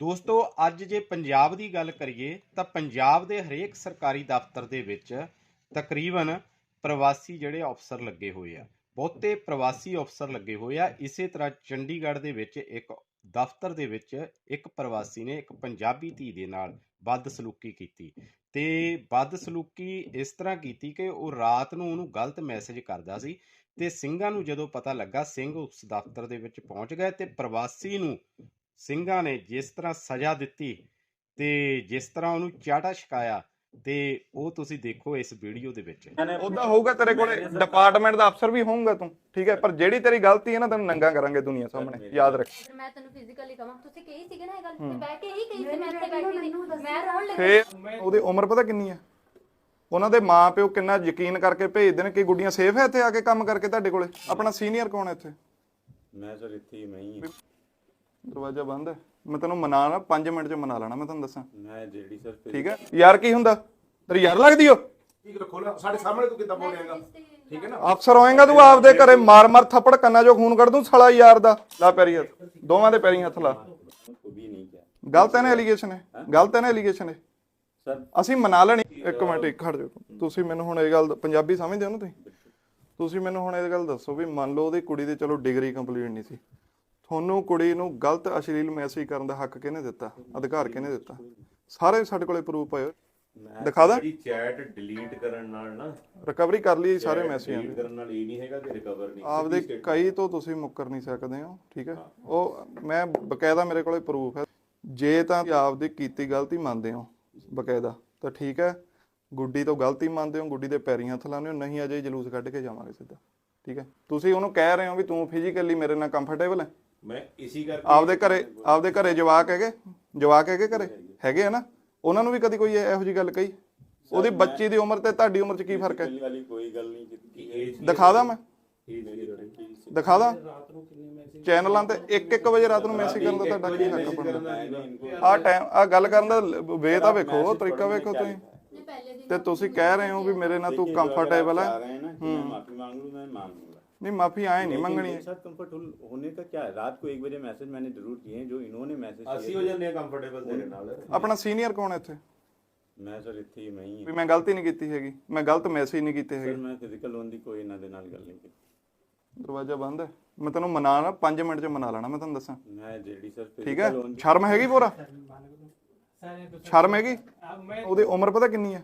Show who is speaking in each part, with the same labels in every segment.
Speaker 1: ਦੋਸਤੋ, ਅੱਜ ਜੇ ਪੰਜਾਬ ਦੀ ਗੱਲ ਕਰੀਏ, ਤਾਂ ਪੰਜਾਬ ਦੇ ਹਰੇਕ ਸਰਕਾਰੀ ਦਫ਼ਤਰ ਦੇ ਵਿੱਚ ਤਕਰੀਬਨ ਪ੍ਰਵਾਸੀ ਜਿਹੜੇ ਅਫਸਰ ਲੱਗੇ ਹੋਏ ਆ। ਬਹੁਤੇ ਪ੍ਰਵਾਸੀ ਅਫਸਰ ਲੱਗੇ ਹੋਏ ਆ। ਇਸੇ ਤਰ੍ਹਾਂ ਚੰਡੀਗੜ੍ਹ ਦੇ ਵਿੱਚ ਇੱਕ ਦਫ਼ਤਰ ਦੇ ਵਿੱਚ ਇੱਕ ਪ੍ਰਵਾਸੀ ਨੇ ਇੱਕ ਪੰਜਾਬੀ ਧੀ ਦੇ ਨਾਲ ਬਦਸਲੂਕੀ ਕੀਤੀ। ਤੇ ਬਦਸਲੂਕੀ ਇਸ ਤਰ੍ਹਾਂ ਕੀਤੀ ਕਿ ਉਹ ਰਾਤ ਨੂੰ ਉਹਨੂੰ ਗਲਤ ਮੈਸੇਜ ਕਰਦਾ ਸੀ ਤੇ ਸਿੰਘਾਂ ਨੂੰ ਜਦੋਂ ਪਤਾ ਲੱਗਾ, ਸਿੰਘ ਉਸ ਦਫ਼ਤਰ ਦੇ ਵਿੱਚ ਪਹੁੰਚ ਗਏ ਤੇ ਪ੍ਰਵਾਸੀ ਨੂੰ ਸਿੰਘਾਂ ਨੇ ਜਿਸ ਤਰ੍ਹਾਂ ਸਜ਼ਾ ਦਿੱਤੀ ਤੇ ਜਿਸ ਤਰ੍ਹਾਂ ਉਹਨੂੰ ਚਾੜਾ ਛਕਾਇਆ ਤੇ ਉਹ ਤੁਸੀਂ ਦੇਖੋ ਇਸ ਵੀਡੀਓ ਦੇ ਵਿੱਚ।
Speaker 2: ਉਦਾਂ ਹੋਊਗਾ ਤੇਰੇ ਕੋਲੇ ਡਿਪਾਰਟਮੈਂਟ ਦਾ ਅਫਸਰ ਵੀ ਹੋਊਗਾ ਤੂੰ ਠੀਕ ਹੈ? ਪਰ ਜਿਹੜੀ ਤੇਰੀ ਗਲਤੀ ਹੈ ਨਾ ਤੈਨੂੰ ਨੰਗਾ ਕਰਾਂਗੇ ਦੁਨੀਆ ਸਾਹਮਣੇ ਯਾਦ ਰੱਖ।
Speaker 3: ਮੈਂ ਤੈਨੂੰ ਫਿਜ਼ੀਕਲੀ ਕਹਾਂ ਤੁਸੀਂ ਕਹੀ ਸੀਗੇ ਨਾ ਇਹ ਗੱਲ ਤੇ ਬਹਿ ਕੇ ਹੀ ਕਹੀ ਸੀ ਮੈਂ ਇੱਥੇ ਬੈਠੀ ਸੀ ਮੈਂ ਰੋਣ ਲੱਗੀ।
Speaker 2: ਫੇਰ ਉਹਦੀ ਉਮਰ ਪਤਾ ਕਿੰਨੀ ਹੈ? ਉਹਨਾਂ ਦੇ ਮਾਪਿਓ ਕਿੰਨਾ ਯਕੀਨ ਕਰਕੇ ਭੇਜਦੇ ਨੇ ਕਿ ਗੁੱਡੀਆਂ ਸੇਫ ਹੈ ਇੱਥੇ ਆ ਕੇ ਕੰਮ ਕਰਕੇ ਤੁਹਾਡੇ ਕੋਲੇ? ਆਪਣਾ ਸੀਨੀਅਰ ਕੌਣ ਹੈ ਇੱਥੇ?
Speaker 4: ਮੈਂ ਸਰ ਇੱਥੇ ਹੀ ਮੈਂ ਹੀ ਹਾਂ।
Speaker 2: ਦਰਵਾਜ਼ਾ ਬੰਦ ਹੈ। ਮੈਂ ਤੈਨੂੰ ਮਨਾ ਨਾ 5 ਮਿੰਟ ਚ ਮਨਾ ਲੈਣਾ ਮੈਂ ਤੁਹਾਨੂੰ ਦੱਸਾਂ।
Speaker 4: ਮੈਂ ਜਿਹੜੀ ਸਰ
Speaker 2: ਠੀਕ ਹੈ? ਯਾਰ ਕੀ ਹੁੰਦਾ? ਤੇਰੀ ਯਾਰ ਲੱਗਦੀ ਓ?
Speaker 5: ਠੀਕ ਰੱਖੋ ਨਾ ਸਾਡੇ ਸਾਹਮਣੇ ਤੂੰ ਕਿੱਦਾਂ ਬੋਲੇਂਗਾ ਠੀਕ ਹੈ ਨਾ?
Speaker 2: ਅਫਸਰ ਹੋਏਗਾ ਤੂੰ ਆਪਦੇ ਘਰੇ ਮਾਰ ਮਾਰ ਥੱਪੜ ਕੰਨਾਂ ਚੋਂ ਖੂਨ ਕੱਢ ਦੂੰ ਸਾਲਾ ਯਾਰ ਦਾ। ਲਾ ਪੈਰੀ ਹੱਥ। ਦੋਵਾਂ ਦੇ ਪੈਰੀ ਹੱਥ ਲਾ। ਗਲਤ ਹੈ ਨਾ ਐਲੀਗੇਸ਼ਨ ਹੈ? ਗਲਤ ਹੈ ਨਾ ਐਲੀਗੇਸ਼ਨ ਹੈ
Speaker 4: ਸਰ
Speaker 2: ਅਸੀਂ ਮਨਾ ਲੈਣੀ। ਇੱਕ ਮਿੰਟ ਇੱਕ ਖੜ ਜਾਓ। ਤੁਸੀਂ ਮੈਨੂੰ ਹੁਣ ਇਹ ਗੱਲ ਪੰਜਾਬੀ ਸਮਝਦੇ ਹੋ ਨਾ ਤੁਸੀਂ? ਤੁਸੀਂ ਮੈਨੂੰ ਹੁਣ ਇਹ ਗੱਲ ਦੱਸੋ ਵੀ ਮੰਨ ਲਓ ਉਹਦੀ ਕੁੜੀ ਦੇ ਚਲੋ ਡਿਗਰੀ ਕੰਪਲੀਟ ਨਹੀਂ ਸੀ। ਤੁਹਾਨੂੰ ਕੁੜੀ ਨੂੰ ਗਲਤ ਅਸ਼ਲੀਲ ਮੈਸੇਜ ਕਰਨ ਦਾ ਹੱਕ ਕਿਹਨੇ ਦਿੱਤਾ? ਅਧਿਕਾਰ ਕਿਹਨੇ ਦਿੱਤਾ? ਸਾਰੇ ਸਾਡੇ ਕੋਲੇ ਪ੍ਰੂਫ ਪਏ ਦਿਖਾ ਦਾਂ?
Speaker 4: ਜਿਹੜੀ ਚੈਟ ਡਿਲੀਟ ਕਰਨ ਨਾਲ ਨਾ
Speaker 2: ਰਿਕਵਰੀ ਕਰ ਲਈ ਸਾਰੇ ਮੈਸੇਜਾਂ
Speaker 4: ਡਿਲੀਟ ਕਰਨ ਨਾਲ ਇਹ ਨਹੀਂ ਹੈਗਾ ਕਿ ਰਿਕਵਰ ਨਹੀਂ।
Speaker 2: ਆਪਦੇ ਕਈ ਤੋਂ ਤੁਸੀਂ ਮੁੱਕਰ ਨਹੀਂ ਸਕਦੇ ਹੋ ਠੀਕ ਹੈ? ਉਹ ਮੈਂ ਬਕਾਇਦਾ ਮੇਰੇ ਕੋਲੇ ਪ੍ਰੂਫ ਹੈ। ਜੇ ਤਾਂ ਆਪਦੀ ਕੀਤੀ ਗਲਤੀ ਮੰਨਦੇ ਹੋ ਬਕਾਇਦਾ ਤਾਂ ਠੀਕ ਹੈ। ਗੁੱਡੀ ਤੋਂ ਗਲਤੀ ਮੰਨਦੇ ਹੋ ਗੁੱਡੀ ਦੇ ਪੈਰੀਂ ਹੱਥ ਲਾਉਂਦੇ ਹੋ ਨਹੀਂ ਅਜੇ ਜਲੂਸ ਕੱਢ ਕੇ ਜਾਵਾਂਗੇ ਸਿੱਧਾ ਠੀਕ ਹੈ? ਤੁਸੀਂ ਉਹਨੂੰ ਕਹਿ ਰਹੇ ਹੋ ਵੀ ਤੂੰ ਫਿਜ਼ੀਕਲੀ ਮੇਰੇ ਨਾਲ ਕੰਫਰਟੇਬਲ ਹੈ?
Speaker 4: ਮੈਂ ਇਸੇ ਕਰਕੇ
Speaker 2: ਆਪਦੇ ਘਰੇ ਆਪਦੇ ਘਰੇ ਜਵਾਕ ਹੈਗੇ? ਜਵਾਕ ਹੈਗੇ ਘਰੇ? ਹੈਗੇ ਆ ਉਹਨਾਂ ਨੂੰ ਵੀ ਕਦੀ ਕੋਈ ਇਹੋ ਜੀ ਗੱਲ ਕਹੀ? ਉਹਦੀ ਬੱਚੀ ਦੀ ਉਮਰ ਤੇ ਤੁਹਾਡੀ ਉਮਰ 'ਚ ਕੀ ਫ਼ਰਕ ਹੈ? ਦਿਖਾ ਦਾਂ ਮੈਂ? ਦਿਖਾ ਦਾਂ? ਚੈਨਲਾਂ ਤੇ 1-1 ਵਜੇ ਰਾਤ ਨੂੰ ਮੈਸੇਜ ਕਰਨ ਦਾ ਤੁਹਾਡਾ ਕੀ ਹੱਕ ਬਣਦਾ ਆ ਟਾਈਮ ਆ ਗੱਲ ਕਰਨ ਦਾ ਵੇ ਤਾਂ ਵੇਖੋ ਤਰੀਕਾ ਵੇਖੋ ਤੁਸੀਂ। ਤੇ ਤੁਸੀਂ ਕਹਿ ਰਹੇ ਹੋ ਵੀ ਮੇਰੇ ਨਾਲ ਤੂੰ ਕੰਫਰਟੇਬਲ ਹੈ?
Speaker 4: ਮਾਫੀ ਮੰਗ ਲੂ ਮੈਂ ਮੰਗ मैं माफी मांग लूं मैं मांग लूंगा
Speaker 2: ਨਹੀਂ ਮਾਫੀ ਆਏ ਨਹੀਂ
Speaker 4: लेकिन
Speaker 2: ਮੰਗਣੀ
Speaker 4: मेरे साथ कंफर्टेबल होने का क्या है रात को एक बजे मैसेज मैंने जरूर किए हैं जो इन्होंने मैसेज
Speaker 6: ਅਸੀਂ ਹੋ ਜਾਂਦੇ ਆ ਕੰਫਰਟੇਬਲ ਤੇਰੇ ਨਾਲ
Speaker 2: ਆਪਣਾ ਸੀਨੀਅਰ ਕੌਣ ਹੈ ਇੱਥੇ
Speaker 4: मैं सर ਇੱਥੇ ਹੀ ਮੈਂ ਹੀ
Speaker 2: ਵੀ ਮੈਂ ਗਲਤੀ ਨਹੀਂ ਕੀਤੀ ਹੈਗੀ ਮੈਂ ਗਲਤ ਮੈਸੇਜ ਨਹੀਂ ਕੀਤੇ
Speaker 4: ਸਰ
Speaker 2: ਹੈਗੇ
Speaker 4: ਮੈਂ ਫਿਜ਼ੀਕਲ ਲੋਨ ਦੀ ਕੋਈ ਇਹਨਾਂ ਦੇ ਨਾਲ ਗੱਲ ਨਹੀਂ ਕੀਤੀ
Speaker 2: ਦਰਵਾਜ਼ਾ ਬੰਦ ਹੈ ਮੈਂ ਤੈਨੂੰ ਮਨਾ ਲਾ 5 ਮਿੰਟ 'ਚ ਮਨਾ ਲੈਣਾ ਮੈਂ ਤੁਹਾਨੂੰ ਦੱਸਾਂ
Speaker 4: ਮੈਂ ਜਿਹੜੀ ਸਰ
Speaker 2: ਠੀਕ ਹੈ
Speaker 4: ਫਿਜ਼ੀਕਲ ਲੋਨ
Speaker 2: ਸ਼ਰਮ ਹੈਗੀ ਪੂਰਾ ਸ਼ਰਮ ਹੈਗੀ ਉਹਦੀ ਉਮਰ ਪਤਾ ਕਿੰਨੀ ਹੈ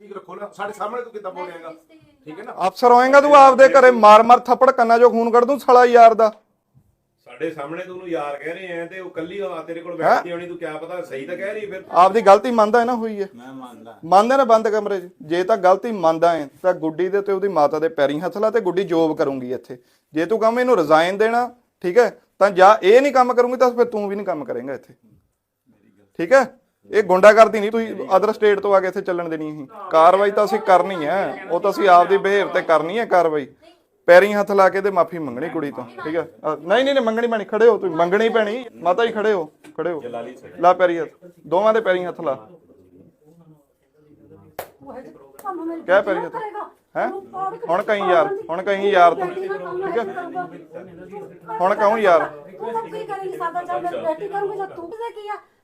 Speaker 5: ਠੀਕ ਰੱਖੋ ਨਾ? ਸਾਡੇ ਸਾਹਮਣੇ ਤੂੰ ਕਿੱਦਾਂ ਬੋਲ ਰਿਹਾਗਾ ਠੀਕ ਹੈ ਨਾ?
Speaker 2: ਅਫਸਰ ਹੋਏਗਾ ਤੂੰ ਆਪਦੇ ਘਰੇ ਮਾਰ ਮਾਰ ਥੱਪੜ ਕੰਨਾਂ 'ਚੋਂ ਖੂਨ ਕੱਢ ਦੂੰ ਸਾਲਾ ਯਾਰ ਦਾ।
Speaker 6: ਸਾਡੇ ਸਾਹਮਣੇ ਤੂੰ ਉਹਨੂੰ ਯਾਰ ਕਹਿ ਰਹੇ ਆ ਤੇ ਉਹ ਕੱਲੀ ਆ ਤੇਰੇ ਕੋਲ ਬੈਠਦੀ ਹੋਣੀ ਤੂੰ ਕਿਆ ਪਤਾ ਸਹੀ ਤਾਂ ਕਹਿ ਰਹੀ ਫਿਰ।
Speaker 2: ਆਪਦੀ ਗਲਤੀ ਮੰਨਦਾ ਹੈ ਨਾ ਹੋਈ ਹੈ।
Speaker 4: ਮੈਂ ਮੰਨਦਾ।
Speaker 2: ਮੰਨਦੇ ਨਾ ਬੰਦ ਕਮਰੇ 'ਚ। ਜੇ ਤਾਂ ਗਲਤੀ ਮੰਨਦਾ ਹੈ ਤਾਂ ਗੁੱਡੀ ਦੇ ਤੇ ਉਹਦੀ ਮਾਤਾ ਦੇ ਪੈਰੀਂ ਹੱਥ ਲਾ ਤੇ ਗੁੱਡੀ ਜੋਬ ਕਰੂੰਗੀ ਇੱਥੇ। ਜੇ ਤੂੰ ਕਹਵੇਂ ਇਹਨੂੰ ਰਿਜ਼ਾਈਨ ਦੇਣਾ ਠੀਕ ਹੈ ਤਾਂ ਜਾਂ ਇਹ ਨਹੀਂ ਕੰਮ ਕਰੂੰਗੀ ਤਾਂ ਫਿਰ ਤੂੰ ਵੀ ਨਹੀਂ ਕੰਮ ਕਰੇਂਗਾ ਇੱਥੇ। ਠੀਕ ਹੈ? ਇਹ ਗੁੰਡਾਗਰਦੀ ਨਹੀਂ ਤੁਸੀਂ ਅਦਰ ਸਟੇਟ ਤੋਂ ਆ ਕੇ ਇੱਥੇ ਚੱਲਣ ਦੇਣੀ ਅਸੀਂ। ਕਾਰਵਾਈ ਤਾਂ ਅਸੀਂ ਕਰਨੀ ਹੈ। ਉਹ ਤਾਂ ਅਸੀਂ ਆਪਦੀ ਬਿਹੇਵ ਤੇ ਕਰਨੀ ਹੈ ਕਾਰਵਾਈ। ਪੈਰੀਂ ਹੱਥ ਲਾ ਕੇ ਤੇ ਮਾਫੀ ਮੰਗਣੀ ਕੁੜੀ ਤੋਂ ਠੀਕ ਹੈ? ਨਹੀਂ ਨਹੀਂ ਨਹੀਂ ਮੰਗਣੀ ਪੈਣੀ ਖੜੇ ਹੋ ਤੁਸੀਂ। ਮੰਗਣੀ ਪੈਣੀ। ਮਾਤਾ ਜੀ ਖੜੇ ਹੋ ਖੜੇ ਹੋ। ਲਾ ਪੈਰੀ ਹੱਥ। ਦੋਵਾਂ ਦੇ ਪੈਰੀਂ ਹੱਥ ਲਾ। ਕਹਿ ਪੈਰੀ ਹੱਥ। ਹੈ? ਹੁਣ ਕਹੀਂ ਯਾਰ ਹੁਣ ਕਹੀਂ ਯਾਰ ਤੂੰ ਠੀਕ ਹੈ? ਹੁਣ ਕਹੂੰ ਯਾਰ।
Speaker 7: ਤੂੰ ਕੀ ਕਰੇਂਗੀ? ਸਾਦਾ ਜਦ ਮੇਰੀ ਬੇਟੀ ਕਰੂੰਗੀ ਜਦ ਤੂੰ? ਕਿਤੇ ਕੀ ਆ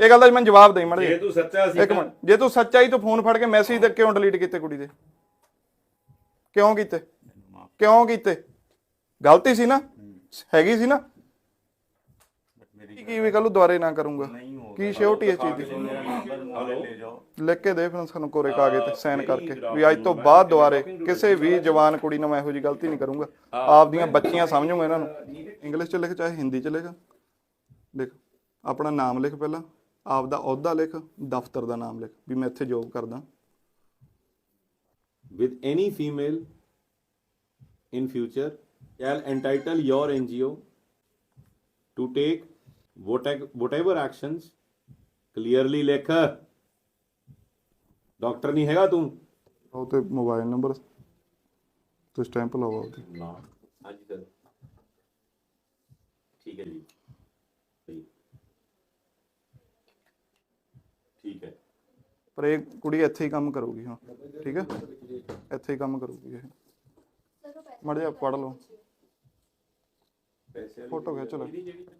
Speaker 2: ਇਹ ਗੱਲ ਦਾ ਮੈਨੂੰ ਜਵਾਬ ਦੇ ਮੜ
Speaker 6: ਜੇ ਤੂੰ ਸੱਚਾ ਸੀ
Speaker 2: ਇੱਕ ਮਿੰਟ। ਜੇ ਤੂੰ ਸੱਚਾ ਹੀ ਤੂੰ ਫੋਨ ਫੜ ਕੇ ਮੈਸੇਜ ਦੇ ਕਿਉਂ ਡਿਲੀਟ ਕੀਤੇ ਕੁੜੀ ਦੇ? ਕਿਉਂ ਕੀਤੇ? ਕਿਉਂ ਕੀਤੇ? ਗਲਤੀ ਸੀ ਨਾ? ਹੈਗੀ ਸੀ ਨਾ? ਕੀ ਕੀ ਵੀ ਕੱਲ ਦੁਆਰੇ ਨਾ ਕਰੂੰਗਾ। ਕੀ ਸ਼ਿਓਰਟੀ ਇਸ ਚੀਜ਼ ਦੀ? ਲਿਖ ਕੇ ਦੇ ਫਿਰ ਸਾਨੂੰ ਕੋਰੇ ਕਾਗਜ਼ ਤੇ ਸਾਈਨ ਕਰਕੇ। ਵੀ ਅੱਜ ਤੋਂ ਬਾਅਦ ਦੁਆਰੇ ਕਿਸੇ ਵੀ ਜਵਾਨ ਕੁੜੀ ਨਾਲ ਮੈਂ ਇਹੋ ਜੀ ਗਲਤੀ ਨਹੀਂ ਕਰੂੰਗਾ। ਆਪਦੀਆਂ ਬੱਚੀਆਂ ਸਮਝੂਗਾ ਇਹਨਾਂ ਨੂੰ। ਇੰਗਲਿਸ਼ ਚ ਲਿਖ ਚਾਹੇ ਹਿੰਦੀ ਚ ਲਿਖ। ਲਿਖ ਆਪਣਾ ਨਾਮ ਲਿਖ ਪਹਿਲਾਂ। ਆਪ ਦਾ ਅਹੁਦਾ ਲਿਖ ਦਫ਼ਤਰ ਦਾ ਨਾਮ ਲਿਖ ਵੀ ਮੈਂ ਇੱਥੇ ਜੋਬ ਕਰਦਾ
Speaker 4: with any female in future shall entitle your NGO to take whate- whatever actions clearly ਲਿਖ ਡਾਕਟਰ ਨਹੀਂ ਹੈਗਾ ਤੂੰ
Speaker 2: ਉਹ ਤੇ ਮੋਬਾਈਲ ਨੰਬਰ ਤੇ ਸਟੈਂਪ ਲਵਾਓ ਉਹਦੀ
Speaker 4: ਨਾ ਹਾਂਜੀ ਸਰ ਠੀਕ ਹੈ ਜੀ ਸਹੀ। ਠੀਕ ਹੈ
Speaker 2: ਪਰ ਇਹ ਕੁੜੀ ਇੱਥੇ ਹੀ ਕੰਮ ਕਰੂਗੀ ਹੁਣ, ਠੀਕ ਹੈ? ਇੱਥੇ ਹੀ ਕੰਮ ਕਰੂਗੀ ਇਹ। ਮੜ ਜਾ ਪੜ ਲਓ। ਫੋਟੋ ਖਿੱਚ ਲਓ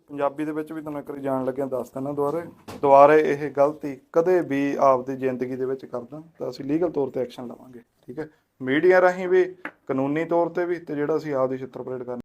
Speaker 2: ਪੰਜਾਬੀ ਦੇ ਵਿੱਚ ਵੀ ਤੁਹਾਨੂੰ ਇੱਕ ਵਾਰੀ ਜਾਣ ਲੱਗਿਆ ਦੱਸ ਦਿੰਦਾ ਦੁਬਾਰੇ। ਦੁਬਾਰੇ ਇਹ ਗਲਤੀ ਕਦੇ ਵੀ ਆਪਦੀ ਜ਼ਿੰਦਗੀ ਦੇ ਵਿੱਚ ਕਰਦਾ, ਤਾਂ ਅਸੀਂ ਲੀਗਲ ਤੌਰ ਤੇ ਐਕਸ਼ਨ ਲਵਾਂਗੇ, ਠੀਕ ਹੈ? ਮੀਡੀਆ ਰਾਹੀਂ ਵੀ, ਕਾਨੂੰਨੀ ਤੌਰ ਤੇ ਵੀ, ਤੇ ਜਿਹੜਾ ਅਸੀਂ ਆਪਦੀ ਚਿੱਤਰ ਪਰੇਡ ਕਰਨੀ